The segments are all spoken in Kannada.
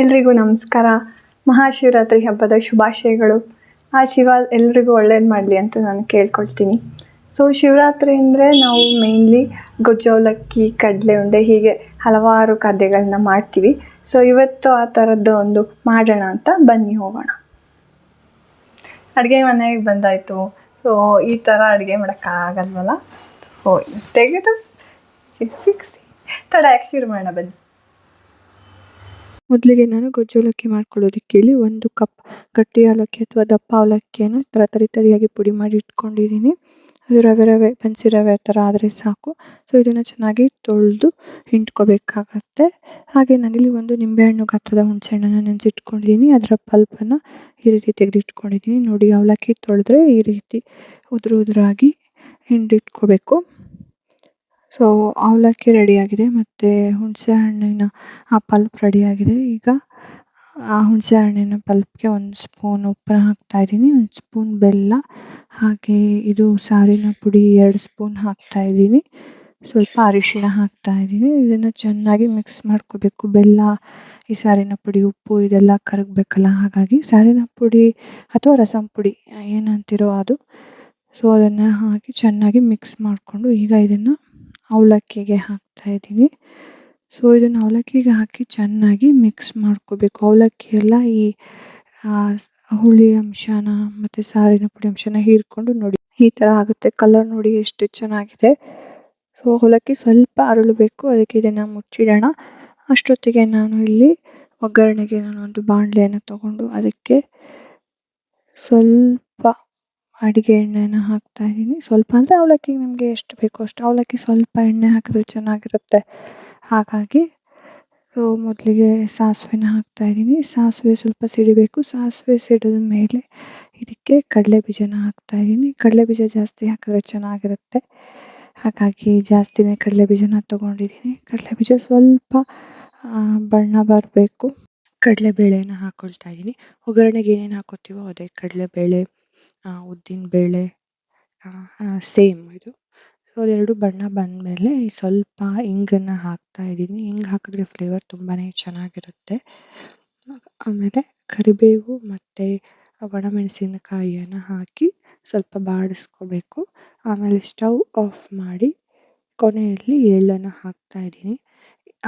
ಎಲ್ರಿಗೂ ನಮಸ್ಕಾರ. ಮಹಾಶಿವರಾತ್ರಿ ಹಬ್ಬದ ಶುಭಾಶಯಗಳು. ಆ ಶಿವ ಎಲ್ರಿಗೂ ಒಳ್ಳೇದು ಮಾಡಲಿ ಅಂತ ನಾನು ಕೇಳ್ಕೊಳ್ತೀನಿ. ಸೊ ಶಿವರಾತ್ರಿ ಅಂದರೆ ನಾವು ಮೇಯ್ನ್ಲಿ ಗೊಜ್ಜವಲಕ್ಕಿ ಕಡಲೆ ಉಂಡೆ ಹೀಗೆ ಹಲವಾರು ಖಾದ್ಯಗಳನ್ನ ಮಾಡ್ತೀವಿ. ಸೊ ಇವತ್ತು ಆ ಥರದ್ದು ಒಂದು ಮಾಡೋಣ ಅಂತ ಬನ್ನಿ ಹೋಗೋಣ. ಅಡುಗೆ ಮನೆಗೆ ಬಂದಾಯಿತು. ಸೊ ಈ ಥರ ಅಡುಗೆ ಮಾಡೋಕ್ಕಾಗಲ್ವಲ್ಲ ಸೊ ತೆಗೆದು ಸಿಕ್ಸಿ ತಡ ಯಾಕೆ ಶುರು ಮಾಡೋಣ ಬನ್ನಿ. ಮೊದಲಿಗೆ ನಾನು ಗೊಜ್ಜು ಅವಲಕ್ಕಿ ಮಾಡ್ಕೊಳ್ಳೋದಕ್ಕೆ ಹೇಳಿ ಒಂದು ಕಪ್ ಗಟ್ಟಿ ಅವಲಕ್ಕಿ ಅಥವಾ ದಪ್ಪ ಅವಲಕ್ಕಿಯನ್ನು ಥರ ತರಿ ತರಿಯಾಗಿ ಪುಡಿ ಮಾಡಿ ಇಟ್ಕೊಂಡಿದ್ದೀನಿ. ಅದು ರವೆ ರವೆ, ಬನ್ಸಿ ರವೆ ಥರ ಆದರೆ ಸಾಕು. ಸೊ ಇದನ್ನು ಚೆನ್ನಾಗಿ ತೊಳೆದು ಹಿಂಡ್ಕೋಬೇಕಾಗತ್ತೆ. ಹಾಗೆ ನಾನಿಲ್ಲಿ ಒಂದು ನಿಂಬೆಹಣ್ಣು ಗಾತ್ರದ ಹುಣಸೆಹಣ್ಣನ್ನು ನೆನೆಸಿಟ್ಕೊಂಡಿದ್ದೀನಿ. ಅದರ ಪಲ್ಪನ್ನು ಈ ರೀತಿ ತೆಗೆದಿಟ್ಕೊಂಡಿದ್ದೀನಿ. ನೋಡಿ, ಅವಲಕ್ಕಿ ತೊಳೆದ್ರೆ ಈ ರೀತಿ ಉದುರು ಉದುರಾಗಿ ಹಿಂಡಿಟ್ಕೋಬೇಕು. ಸೊ ಅವಲಕ್ಕಿ ರೆಡಿಯಾಗಿದೆ. ಮತ್ತು ಹುಣಸೆ ಹಣ್ಣಿನ, ಆ ಪಲ್ಪ್ ರೆಡಿಯಾಗಿದೆ. ಈಗ, ಆ ಹುಣಸೆ ಹಣ್ಣಿನ ಪಲ್ಪ್ಗೆ ಒಂದು ಸ್ಪೂನ್ ಉಪ್ಪನ್ನ ಹಾಕ್ತಾ ಇದ್ದೀನಿ. ಒಂದು ಸ್ಪೂನ್ ಬೆಲ್ಲ, ಹಾಗೆ ಇದು ಸಾರಿನ ಪುಡಿ ಎರಡು ಸ್ಪೂನ್ ಹಾಕ್ತಾ ಇದ್ದೀನಿ. ಸ್ವಲ್ಪ ಅರಿಶಿನ ಹಾಕ್ತಾ ಇದ್ದೀನಿ. ಇದನ್ನು ಚೆನ್ನಾಗಿ ಮಿಕ್ಸ್ ಮಾಡ್ಕೋಬೇಕು. ಬೆಲ್ಲ, ಈ ಸಾರಿನ ಪುಡಿ, ಉಪ್ಪು ಇದೆಲ್ಲ ಕರಗಬೇಕಲ್ಲ, ಹಾಗಾಗಿ ಸಾರಿನ ಪುಡಿ ಅಥವಾ ರಸಂ ಪುಡಿ, ಏನಂತಿರೋ ಅದು. ಸೊ ಅದನ್ನು ಹಾಕಿ ಚೆನ್ನಾಗಿ ಮಿಕ್ಸ್ ಮಾಡಿಕೊಂಡು ಈಗ ಇದನ್ನು ಅವಲಕ್ಕಿಗೆ ಹಾಕ್ತಾ ಇದ್ದೀನಿ. ಸೊ ಇದನ್ನು ಅವಲಕ್ಕಿಗೆ ಹಾಕಿ ಚೆನ್ನಾಗಿ ಮಿಕ್ಸ್ ಮಾಡ್ಕೋಬೇಕು. ಅವಲಕ್ಕಿ ಎಲ್ಲ ಈ ಹುಳಿ ಅಂಶನ ಮತ್ತು ಸಾರಿನ ಪುಡಿ ಅಂಶನ ಹೀರ್ಕೊಂಡು ನೋಡಿ. ಈ ಥರ ಆಗುತ್ತೆ. ಕಲರ್ ನೋಡಿ ಎಷ್ಟು ಚೆನ್ನಾಗಿದೆ. ಸೊ ಅವಲಕ್ಕಿ ಸ್ವಲ್ಪ ಅರಳಬೇಕು. ಅದಕ್ಕೆ ಇದನ್ನು ಮುಚ್ಚಿಡೋಣ. ಅಷ್ಟೊತ್ತಿಗೆ ನಾನು ಇಲ್ಲಿ ಒಗ್ಗರಣೆಗೆ ನಾನು ಒಂದು ಬಾಣಲೆಯನ್ನು ತಗೊಂಡು ಅದಕ್ಕೆ ಸ್ವಲ್ಪ ಅಡಿಗೆ ಎಣ್ಣೆನ ಹಾಕ್ತಾ ಇದ್ದೀನಿ ಸ್ವಲ್ಪ ಅಂದರೆ ಅವಲಕ್ಕಿಗೆ ನಿಮಗೆ ಎಷ್ಟು ಬೇಕೋ ಅಷ್ಟು. ಅವಲಕ್ಕಿ ಸ್ವಲ್ಪ ಎಣ್ಣೆ ಹಾಕಿದ್ರೆ ಚೆನ್ನಾಗಿರುತ್ತೆ. ಹಾಗಾಗಿ ಸೊ ಮೊದಲಿಗೆ ಸಾಸಿವೆನ ಹಾಕ್ತಾ ಇದ್ದೀನಿ ಸಾಸಿವೆ ಸ್ವಲ್ಪ ಸಿಡಿಬೇಕು. ಸಾಸಿವೆ ಸಿಡಿದ ಮೇಲೆ ಇದಕ್ಕೆ ಕಡಲೆ ಬೀಜನ ಹಾಕ್ತಾ ಇದ್ದೀನಿ ಕಡಲೆ ಬೀಜ ಜಾಸ್ತಿ ಹಾಕಿದ್ರೆ ಚೆನ್ನಾಗಿರುತ್ತೆ. ಹಾಗಾಗಿ ಜಾಸ್ತಿನೇ ಕಡಲೆ ಬೀಜನ ತಗೊಂಡಿದ್ದೀನಿ ಕಡಲೆ ಬೀಜ ಸ್ವಲ್ಪ ಬಣ್ಣ ಬರಬೇಕು. ಕಡಲೆಬೇಳೆನ ಹಾಕ್ಕೊಳ್ತಾ ಇದ್ದೀನಿ ಒಗ್ಗರಣೆಗೆ ಏನೇನು ಹಾಕೋತೀವೋ ಅದೇ ಕಡಲೆಬೇಳೆ ಉದ್ದಿನ ಬೇಳೆ ಸೇಮ್ ಇದು. ಸೊ ಅದೆರಡು ಬಣ್ಣ ಬಂದಮೇಲೆ ಸ್ವಲ್ಪ ಇಂಗನ್ನು ಹಾಕ್ತಾ ಇದ್ದೀನಿ. ಹಿಂಗೆ ಹಾಕಿದ್ರೆ ಫ್ಲೇವರ್ ತುಂಬಾ ಚೆನ್ನಾಗಿರುತ್ತೆ. ಆಮೇಲೆ ಕರಿಬೇವು ಮತ್ತು ಒಣಮೆಣಸಿನಕಾಯಿಯನ್ನು ಹಾಕಿ ಸ್ವಲ್ಪ ಬಾಡಿಸ್ಕೋಬೇಕು. ಆಮೇಲೆ ಸ್ಟವ್ ಆಫ್ ಮಾಡಿ ಕೊನೆಯಲ್ಲಿ ಎಳ್ಳನ್ನು ಹಾಕ್ತಾ ಇದ್ದೀನಿ.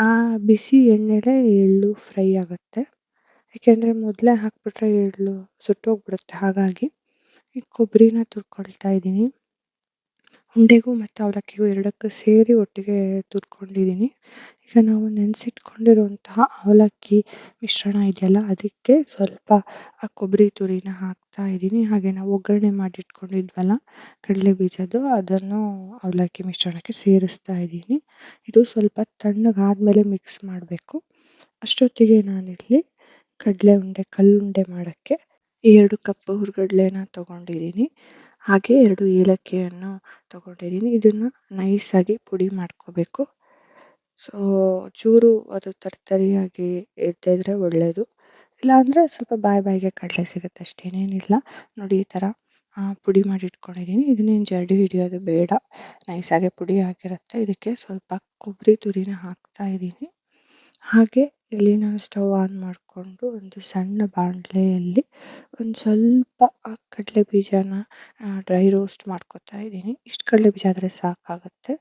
ಆ ಬಿಸಿ ಎಣ್ಣೆಲೇ ಎಳ್ಳು ಫ್ರೈ ಆಗುತ್ತೆ. ಏಕೆಂದರೆ ಮೊದಲೇ ಹಾಕ್ಬಿಟ್ರೆ ಎಳ್ಳು ಸುಟ್ಟೋಗ್ಬಿಡುತ್ತೆ. ಹಾಗಾಗಿ ಈ ಕೊಬ್ಬರಿನ ತುರ್ಕೊಳ್ತಾ ಇದ್ದೀನಿ. ಉಂಡೆಗೂ ಮತ್ತು ಅವಲಕ್ಕಿಗೂ ಎರಡಕ್ಕೂ ಸೇರಿ ಒಟ್ಟಿಗೆ ತುರ್ಕೊಂಡಿದ್ದೀನಿ. ಈಗ ನಾವು ನೆನೆಸಿಟ್ಕೊಂಡಿರುವಂತಹ ಅವಲಕ್ಕಿ ಮಿಶ್ರಣ ಇದೆಯಲ್ಲ, ಅದಕ್ಕೆ ಸ್ವಲ್ಪ ಆ ಕೊಬ್ಬರಿ ತುರಿನ ಹಾಕ್ತಾ ಇದ್ದೀನಿ. ಹಾಗೆ ನಾವು ಒಗ್ಗರಣೆ ಮಾಡಿಟ್ಕೊಂಡಿದ್ವಲ್ಲ, ಕಡಲೆ ಬೀಜದ್ದು, ಅದನ್ನು ಅವಲಕ್ಕಿ ಮಿಶ್ರಣಕ್ಕೆ ಸೇರಿಸ್ತಾ ಇದ್ದೀನಿ. ಇದು ಸ್ವಲ್ಪ ತಣ್ಣಗಾದ್ಮೇಲೆ ಮಿಕ್ಸ್ ಮಾಡಬೇಕು. ಅಷ್ಟೊತ್ತಿಗೆ ನಾನಿಲ್ಲಿ ಕಡಲೆ ಉಂಡೆ, ಕಲ್ಲುಂಡೆ ಮಾಡೋಕ್ಕೆ ಎರಡು ಕಪ್ ಹುರುಗಡಲೆನ ತಗೊಂಡಿದ್ದೀನಿ ಹಾಗೆ ಎರಡು ಏಲಕ್ಕಿಯನ್ನು ತಗೊಂಡಿದ್ದೀನಿ ಇದನ್ನು ನೈಸಾಗಿ ಪುಡಿ ಮಾಡ್ಕೋಬೇಕು. ಸೊ ಚೂರು ಅದು ತರ್ತರಿಯಾಗಿ ಇದ್ದಿದ್ರೆ ಒಳ್ಳೆಯದು ಇಲ್ಲಾಂದರೆ ಸ್ವಲ್ಪ ಬಾಯಿ ಬಾಯಿಗೆ ಕಡಲೆ ಸಿಗುತ್ತೆ ಅಷ್ಟೇನೇನಿಲ್ಲ ನೋಡಿ, ಈ ಥರ ಪುಡಿ ಮಾಡಿ ಇಟ್ಕೊಂಡಿದ್ದೀನಿ ಇದನ್ನೇನು ಜರಡಿ ಹಿಡಿಯೋದು ಬೇಡ. ನೈಸಾಗೆ ಪುಡಿ ಆಗಿರುತ್ತೆ. ಇದಕ್ಕೆ ಸ್ವಲ್ಪ ಕೊಬ್ಬರಿ ತುರಿನ ಹಾಕ್ತಾ ಇದ್ದೀನಿ ಹಾಗೆ ಇಲ್ಲಿ ನಾನು ಸ್ಟವ್ ಆನ್ ಮಾಡಿಕೊಂಡು ಒಂದು ಸಣ್ಣ ಬಾಣಲೆಯಲ್ಲಿ ಒಂದು ಸ್ವಲ್ಪ ಕಡಲೆ ಬೀಜನ ಡ್ರೈ ರೋಸ್ಟ್ ಮಾಡ್ಕೊತಾ ಇದ್ದೀನಿ. ಇಷ್ಟು ಕಡಲೆ ಬೀಜ ಆದರೆ ಸಾಕಾಗುತ್ತೆ.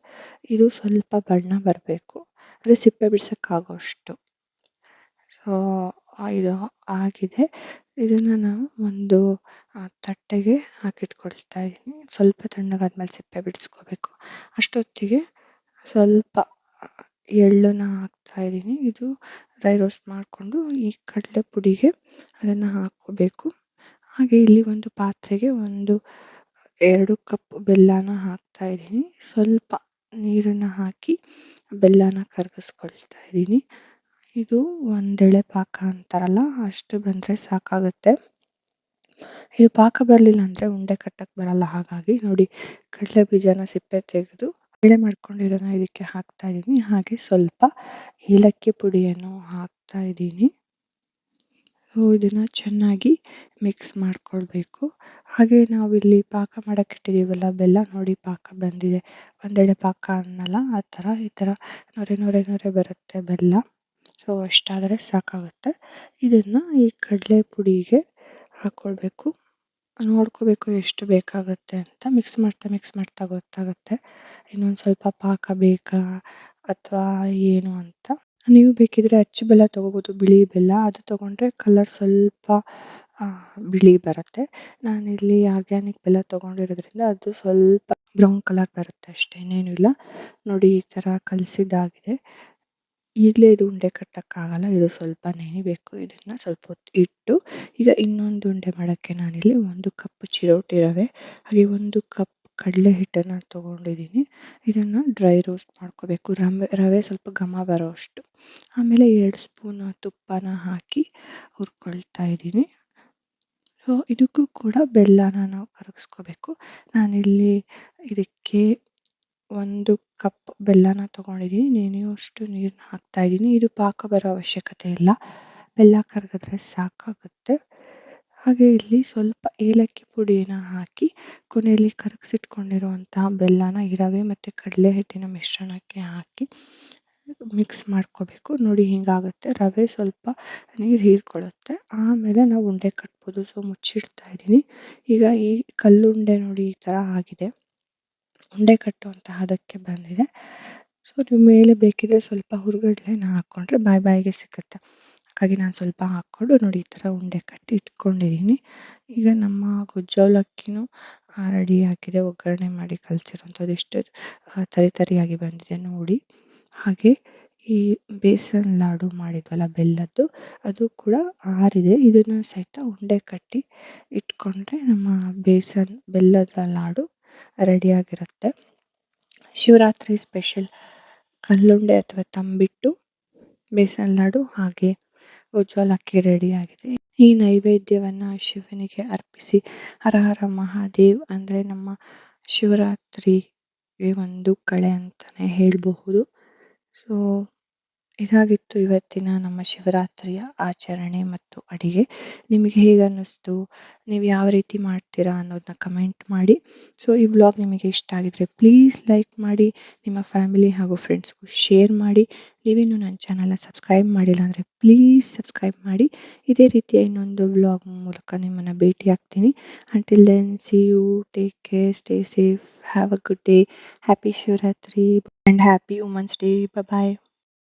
ಇದು ಸ್ವಲ್ಪ ಬಣ್ಣ ಬರಬೇಕು. ಅಂದರೆ ಸಿಪ್ಪೆ ಬಿಡ್ಸೋಕ್ಕಾಗೋಷ್ಟು. ಸೊ ಇದು ಆಗಿದೆ. ಇದನ್ನು ನಾವು ಒಂದು ತಟ್ಟೆಗೆ ಹಾಕಿಟ್ಕೊಳ್ತಾ ಇದ್ದೀನಿ. ಸ್ವಲ್ಪ ತಣ್ಣಗಾದ್ಮೇಲೆ ಸಿಪ್ಪೆ ಬಿಡಿಸ್ಕೋಬೇಕು. ಅಷ್ಟೊತ್ತಿಗೆ ಸ್ವಲ್ಪ ಎಳ್ಳನ್ನು ಹಾಕ್ತಾ ಇದ್ದೀನಿ. ಇದು ಡ್ರೈ ರೋಸ್ಟ್ ಮಾಡಿಕೊಂಡು ಈ ಕಡಲೆ ಪುಡಿಗೆ ಅದನ್ನು ಹಾಕ್ಕೋಬೇಕು. ಹಾಗೆ ಇಲ್ಲಿ ಒಂದು ಪಾತ್ರೆಗೆ ಒಂದು ಎರಡು ಕಪ್ ಬೆಲ್ಲನ ಹಾಕ್ತಾ ಇದ್ದೀನಿ. ಸ್ವಲ್ಪ ನೀರನ್ನು ಹಾಕಿ ಬೆಲ್ಲನ ಕರಗಿಸ್ಕೊಳ್ತಾ ಇದ್ದೀನಿ. ಇದು ಒಂದೆಳೆ ಪಾಕ ಅಂತಾರಲ್ಲ, ಅಷ್ಟು ಬಂದರೆ ಸಾಕಾಗುತ್ತೆ. ಇದು ಪಾಕ ಬರಲಿಲ್ಲ ಅಂದರೆ ಉಂಡೆ ಕಟ್ಟಕ್ಕೆ ಬರಲ್ಲ. ಹಾಗಾಗಿ ನೋಡಿ, ಕಡಲೆ ಬೀಜನ ಸಿಪ್ಪೆ ತೆಗೆದು ಬೇಳೆ ಮಾಡ್ಕೊಂಡಿರೋನ ಇದಕ್ಕೆ ಹಾಕ್ತಾ ಇದ್ದೀನಿ ಹಾಗೆ ಸ್ವಲ್ಪ ಏಲಕ್ಕಿ ಪುಡಿಯನ್ನು ಹಾಕ್ತಾ ಇದ್ದೀನಿ ಸೊ ಇದನ್ನು ಚೆನ್ನಾಗಿ ಮಿಕ್ಸ್ ಮಾಡ್ಕೊಳ್ಬೇಕು. ಹಾಗೆ ನಾವಿಲ್ಲಿ ಪಾಕ ಮಾಡಕ್ಕೆ ಇಟ್ಟಿದ್ದೀವಲ್ಲ ಬೆಲ್ಲ ನೋಡಿ ಪಾಕ ಬಂದಿದೆ. ಒಂದೆಡೆ ಪಾಕ ಅನ್ನಲ್ಲ, ಆ ಥರ ಈ ಥರ ನೊರೆ ನೊರೆ ನೊರೆ ಬರುತ್ತೆ ಬೆಲ್ಲ. ಸೊ ಅಷ್ಟಾದರೆ ಸಾಕಾಗುತ್ತೆ. ಇದನ್ನು ಈ ಕಡಲೆ ಪುಡಿಗೆ ಹಾಕ್ಕೊಳ್ಬೇಕು ನೋಡ್ಕೋಬೇಕು ಎಷ್ಟು ಬೇಕಾಗುತ್ತೆ ಅಂತ ಮಿಕ್ಸ್ ಮಾಡ್ತಾ ಮಿಕ್ಸ್ ಮಾಡ್ತಾ ಗೊತ್ತಾಗುತ್ತೆ. ಇನ್ನೊಂದು ಸ್ವಲ್ಪ ಪಾಕ ಬೇಕಾ ಅಥವಾ ಏನು ಅಂತ. ನೀವು ಬೇಕಿದ್ರೆ ಅಚ್ಚು ಬೆಲ್ಲ ತಗೋಬೋದು, ಬಿಳಿ ಬೆಲ್ಲ. ಅದು ತೊಗೊಂಡ್ರೆ ಕಲರ್ ಸ್ವಲ್ಪ ಬಿಳಿ ಬರುತ್ತೆ. ನಾನಿಲ್ಲಿ ಆರ್ಗ್ಯಾನಿಕ್ ಬೆಲ್ಲ ತೊಗೊಂಡಿರೋದ್ರಿಂದ ಅದು ಸ್ವಲ್ಪ ಬ್ರೌನ್ ಕಲರ್ ಬರುತ್ತೆ ಅಷ್ಟೇ ಇನ್ನೇನು ಇಲ್ಲ ನೋಡಿ ಈ ಥರ ಕಲಸಿದ್ದಾಗಿದೆ. ಈಗಲೇ ಇದು ಉಂಡೆ ಕಟ್ಟೋಕ್ಕಾಗಲ್ಲ, ಇದು ಸ್ವಲ್ಪ ನೆನಿಬೇಕು ಇದನ್ನು ಸ್ವಲ್ಪ ಹೊತ್ತು ಇಟ್ಟು, ಈಗ ಇನ್ನೊಂದು ಉಂಡೆ ಮಾಡೋಕ್ಕೆ ನಾನಿಲ್ಲಿ ಒಂದು ಕಪ್ ಚಿರೋಟಿ ರವೆ, ಹಾಗೆ ಒಂದು ಕಪ್ ಕಡಲೆ ಹಿಟ್ಟನ್ನು ತೊಗೊಂಡಿದ್ದೀನಿ. ಇದನ್ನು ಡ್ರೈ ರೋಸ್ಟ್ ಮಾಡ್ಕೋಬೇಕು. ರವೆ ರವೆ ಸ್ವಲ್ಪ ಘಮ ಬರೋ ಅಷ್ಟು ಆಮೇಲೆ ಎರಡು ಸ್ಪೂನ್ ತುಪ್ಪನ ಹಾಕಿ ಹುರ್ಕೊಳ್ತಾ ಇದ್ದೀನಿ. ಸೊ ಇದಕ್ಕೂ ಕೂಡ ಬೆಲ್ಲನ ನಾವು ಕರಗಿಸ್ಕೋಬೇಕು. ನಾನಿಲ್ಲಿ ಇದಕ್ಕೆ ಒಂದು ಕಪ್ ಬೆಲ್ಲನ ತಗೊಂಡಿದ್ದೀನಿ ನೆನೆಯುವಷ್ಟು ನೀರನ್ನ ಹಾಕ್ತಾ ಇದ್ದೀನಿ ಇದು ಪಾಕ ಬರೋ ಅವಶ್ಯಕತೆ ಇಲ್ಲ. ಬೆಲ್ಲ ಕರಗಿದ್ರೆ ಸಾಕಾಗುತ್ತೆ. ಹಾಗೆ ಇಲ್ಲಿ ಸ್ವಲ್ಪ ಏಲಕ್ಕಿ ಪುಡಿನ ಹಾಕಿ ಕೊನೆಯಲ್ಲಿ ಕರಗಿಸಿಟ್ಕೊಂಡಿರುವಂತಹ ಬೆಲ್ಲನ ಈ ರವೆ ಮತ್ತು ಕಡಲೆ ಹಿಟ್ಟಿನ ಮಿಶ್ರಣಕ್ಕೆ ಹಾಕಿ ಮಿಕ್ಸ್ ಮಾಡ್ಕೋಬೇಕು. ನೋಡಿ ಹಿಂಗಾಗುತ್ತೆ. ರವೆ ಸ್ವಲ್ಪ ನೀರು ಹೀರ್ಕೊಳ್ಳುತ್ತೆ. ಆಮೇಲೆ ನಾವು ಉಂಡೆ ಕಟ್ಬೋದು. ಸೊ ಮುಚ್ಚಿಡ್ತಾ ಇದ್ದೀನಿ ಈಗ ಈ ಕಲ್ಲುಂಡೆ ನೋಡಿ ಈ ಥರ ಆಗಿದೆ. ಉಂಡೆ ಕಟ್ಟುವಂತಹ ಅದಕ್ಕೆ ಬಂದಿದೆ. ಸೊ ನೀವು ಮೇಲೆ ಬೇಕಿದ್ರೆ ಸ್ವಲ್ಪ ಹುರ್ಗಡ್ಲೆನ ಹಾಕ್ಕೊಂಡ್ರೆ ಬಾಯಿ ಬಾಯಿಗೆ ಸಿಗುತ್ತೆ. ಹಾಗಾಗಿ ನಾನು ಸ್ವಲ್ಪ ಹಾಕ್ಕೊಂಡು ನೋಡಿ ಈ ಥರ ಉಂಡೆ ಕಟ್ಟಿ ಇಟ್ಕೊಂಡಿದ್ದೀನಿ ಈಗ ನಮ್ಮ ಗೊಜ್ಜವಲಕ್ಕಿನೂ ರೆಡಿ ಆಗಿದೆ. ಒಗ್ಗರಣೆ ಮಾಡಿ ಕಲಸಿರೋಂಥದ್ದು ಎಷ್ಟು ತರಿ ತರಿಯಾಗಿ ಬಂದಿದೆ ನೋಡಿ. ಹಾಗೆ ಈ ಬೇಸನ್ ಲಾಡು ಮಾಡಿದ್ವಲ್ಲ ಬೆಲ್ಲದ್ದು, ಅದು ಕೂಡ ಆರಿದೆ. ಇದನ್ನು ಸಹಿತ ಉಂಡೆ ಕಟ್ಟಿ ಇಟ್ಕೊಂಡ್ರೆ ನಮ್ಮ ಬೇಸನ್, ಬೆಲ್ಲದ ಲಾಡು ರೆಡಿಯಾಗಿರುತ್ತೆ ಶಿವರಾತ್ರಿ ಸ್ಪೆಷಲ್ ಕಲ್ಲುಂಡೆ ಅಥವಾ ತಂಬಿಟ್ಟು, ಬೇಸನ್ ಲಾಡು ಹಾಗೆ ಉಜ್ವಲಕ್ಕಿ ರೆಡಿಯಾಗಿದೆ ಈ ನೈವೇದ್ಯವನ್ನ ಶಿವನಿಗೆ ಅರ್ಪಿಸಿ ಹರ ಹರ ಮಹಾದೇವ್ ಅಂದರೆ ನಮ್ಮ ಶಿವರಾತ್ರಿ ಒಂದು ಕಳೆ ಅಂತಲೇ ಹೇಳಬಹುದು. ಸೊ ಇದಾಗಿತ್ತು ಇವತ್ತಿನ ನಮ್ಮ ಶಿವರಾತ್ರಿಯ ಆಚರಣೆ ಮತ್ತು ಅಡಿಗೆ. ನಿಮಗೆ ಹೇಗೆ ಅನ್ನಿಸ್ತು ನೀವು ಯಾವ ರೀತಿ ಮಾಡ್ತೀರಾ ಅನ್ನೋದನ್ನ ಕಮೆಂಟ್ ಮಾಡಿ. ಸೊ ಈ ವ್ಲಾಗ್ ನಿಮಗೆ ಇಷ್ಟ ಆಗಿದ್ರೆ ಪ್ಲೀಸ್ ಲೈಕ್ ಮಾಡಿ, ನಿಮ್ಮ ಫ್ಯಾಮಿಲಿ ಹಾಗೂ ಫ್ರೆಂಡ್ಸ್ಗೂ ಶೇರ್ ಮಾಡಿ. ನೀವಿನ್ನೂ ನನ್ನ ಚಾನಲ್ನ ಸಬ್ಸ್ಕ್ರೈಬ್ ಮಾಡಿಲ್ಲ ಅಂದರೆ ಪ್ಲೀಸ್ ಸಬ್ಸ್ಕ್ರೈಬ್ ಮಾಡಿ. ಇದೇ ರೀತಿಯ ಇನ್ನೊಂದು ವ್ಲಾಗ್ ಮೂಲಕ ನಿಮ್ಮನ್ನು ಭೇಟಿ ಆಗ್ತೀನಿ. Until then see you take care stay safe have a good day happy Shivaratri and happy women's day bye